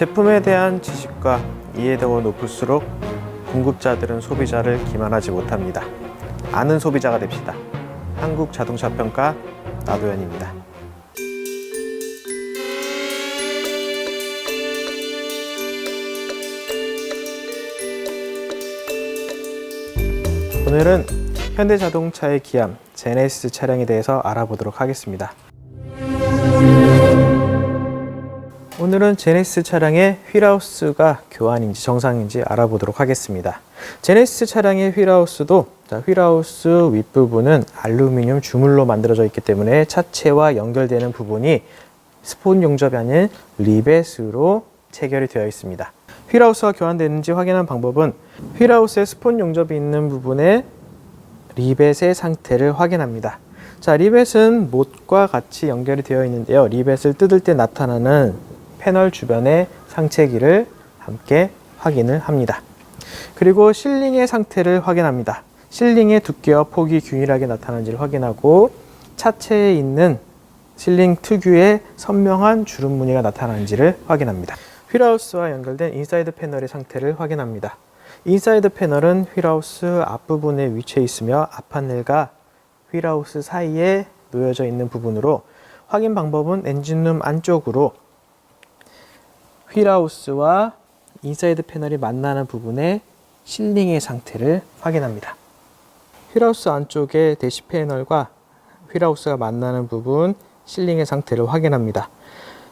제품에 대한 지식과 이해도가 높을수록 공급자들은 소비자를 기만하지 못합니다. 아는 소비자가 됩시다. 한국 자동차 평가 나도현입니다. 오늘은 현대자동차의 기함 제네시스 차량에 대해서 알아보도록 하겠습니다. 오늘은 제네시스 차량의 휠하우스가 교환인지 정상인지 알아보도록 하겠습니다. 제네시스 차량의 휠하우스도 자, 휠하우스 윗부분은 알루미늄 주물로 만들어져 있기 때문에 차체와 연결되는 부분이 스폰 용접이 아닌 리벳으로 체결이 되어 있습니다. 휠하우스가 교환되는지 확인한 방법은 휠하우스에 스폰 용접이 있는 부분에 리벳의 상태를 확인합니다. 자, 리벳은 못과 같이 연결이 되어 있는데요. 리벳을 뜯을 때 나타나는 패널 주변의 상체기를 함께 확인을 합니다. 그리고 실링의 상태를 확인합니다. 실링의 두께와 폭이 균일하게 나타나는지를 확인하고 차체에 있는 실링 특유의 선명한 주름 무늬가 나타나는지를 확인합니다. 휠하우스와 연결된 인사이드 패널의 상태를 확인합니다. 인사이드 패널은 휠하우스 앞부분에 위치해 있으며 앞판넬과 휠하우스 사이에 놓여져 있는 부분으로 확인 방법은 엔진룸 안쪽으로 휠하우스와 인사이드 패널이 만나는 부분의 실링의 상태를 확인합니다. 휠하우스 안쪽의 대시 패널과 휠하우스가 만나는 부분 실링의 상태를 확인합니다.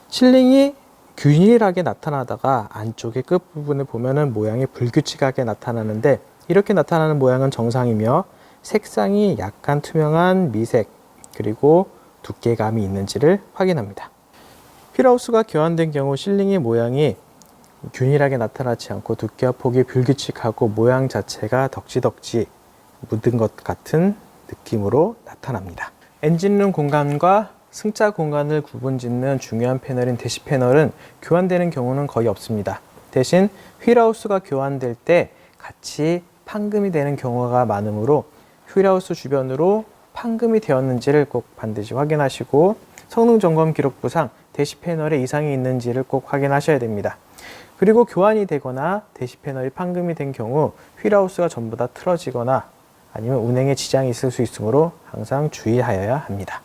실링이 균일하게 나타나다가 안쪽의 끝부분을 보면은 모양이 불규칙하게 나타나는데 이렇게 나타나는 모양은 정상이며 색상이 약간 투명한 미색 그리고 두께감이 있는지를 확인합니다. 휠하우스가 교환된 경우 실링의 모양이 균일하게 나타나지 않고 두께와 폭이 불규칙하고 모양 자체가 덕지덕지 묻은 것 같은 느낌으로 나타납니다. 엔진룸 공간과 승차 공간을 구분짓는 중요한 패널인 대시 패널은 교환되는 경우는 거의 없습니다. 대신 휠하우스가 교환될 때 같이 판금이 되는 경우가 많으므로 휠하우스 주변으로 판금이 되었는지를 꼭 반드시 확인하시고 성능 점검 기록부상 대시 패널에 이상이 있는지를 꼭 확인하셔야 됩니다. 그리고 교환이 되거나 대시 패널이 판금이 된 경우 휠하우스가 전부 다 틀어지거나 아니면 운행에 지장이 있을 수 있으므로 항상 주의하여야 합니다.